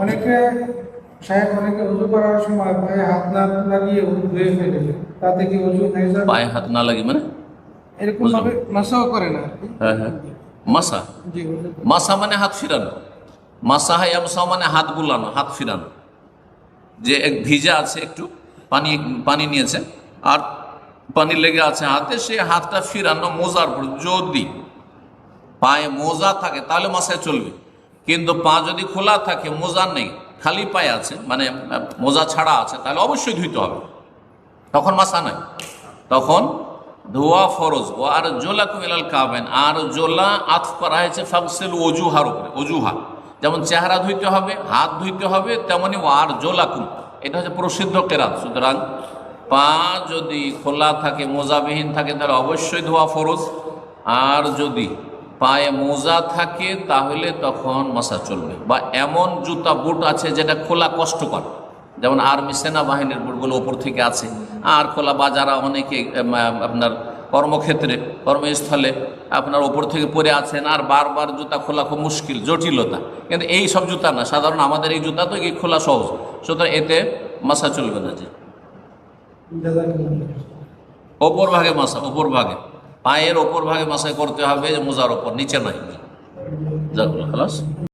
অনেকে সাহেব অনেকে উজু করার সময় পায়ে হাত না লাগিয়ে উজু ধুয়ে ফেলে তাতে কি উজু হয়ে যাবে? পায়ে হাত না লাগে মানে? এরকম ভাবে মাসাও করে না হ্যাঁ হ্যাঁ। মাসা? জি মাসা মানে হাত ফিরানো। মাসা হায়ামসা মানে হাত বুলানো হাত ফিরানো। যে এক ভিজা আছে একটু পানি পানি নিয়েছে আর পানি লেগে আছে হাতে সে হাতটা ফিরানো মোজার পর যদি পায়ে মোজা থাকে তাহলে মাসায় চলবে। কিন্তু পা যদি খোলা থাকে, মোজা নেই, খালি পায়ে আছে মানে মোজা ছাড়া আছে, তাহলে অবশ্যই ধুইতে হবে। তখন মাসা নাই। তখন ধোয়া ফরজ। ও আর জোলা কুমিলাল কাবেন আর জোলা আত করা হয়েছে ফাকসেল অজুহার উপরে অজুহা যেমন চেহারা ধুইতে হবে, হাত ধুইতে হবে, তেমনি ও আর জোলাকুম এটা হচ্ছে প্রসিদ্ধ কেরাত। সুতরাং পা যদি খোলা থাকে, মোজাবিহীন থাকে, তাহলে অবশ্যই ধোয়া ফরজ। আর যদি পায়ে মোজা থাকে তাহলে তখন মশা চলবে। বা এমন জুতা বুট আছে যেটা খোলা কষ্টকর। যেমন আর্মি সেনাবাহিনীর বুটগুলো ওপর থেকে আছে। আর খোলা বা যারা অনেকে আপনার কর্মক্ষেত্রে কর্মস্থলে আপনার ওপর থেকে পরে আছেন। আর বারবার জুতা খোলা খুব মুশকিল জটিলতা। কিন্তু এই সব জুতা না সাধারণ আমাদের এই জুতা তো এই খোলা সহজ। সুতরাং এতে মশা চলবে না যে। ওপর ভাগে মশা ওপর ভাগে। পায়ের ওপর ভাগে মাসায় করতে হবে মোজার ওপর নিচে নাই। যাক খালাস।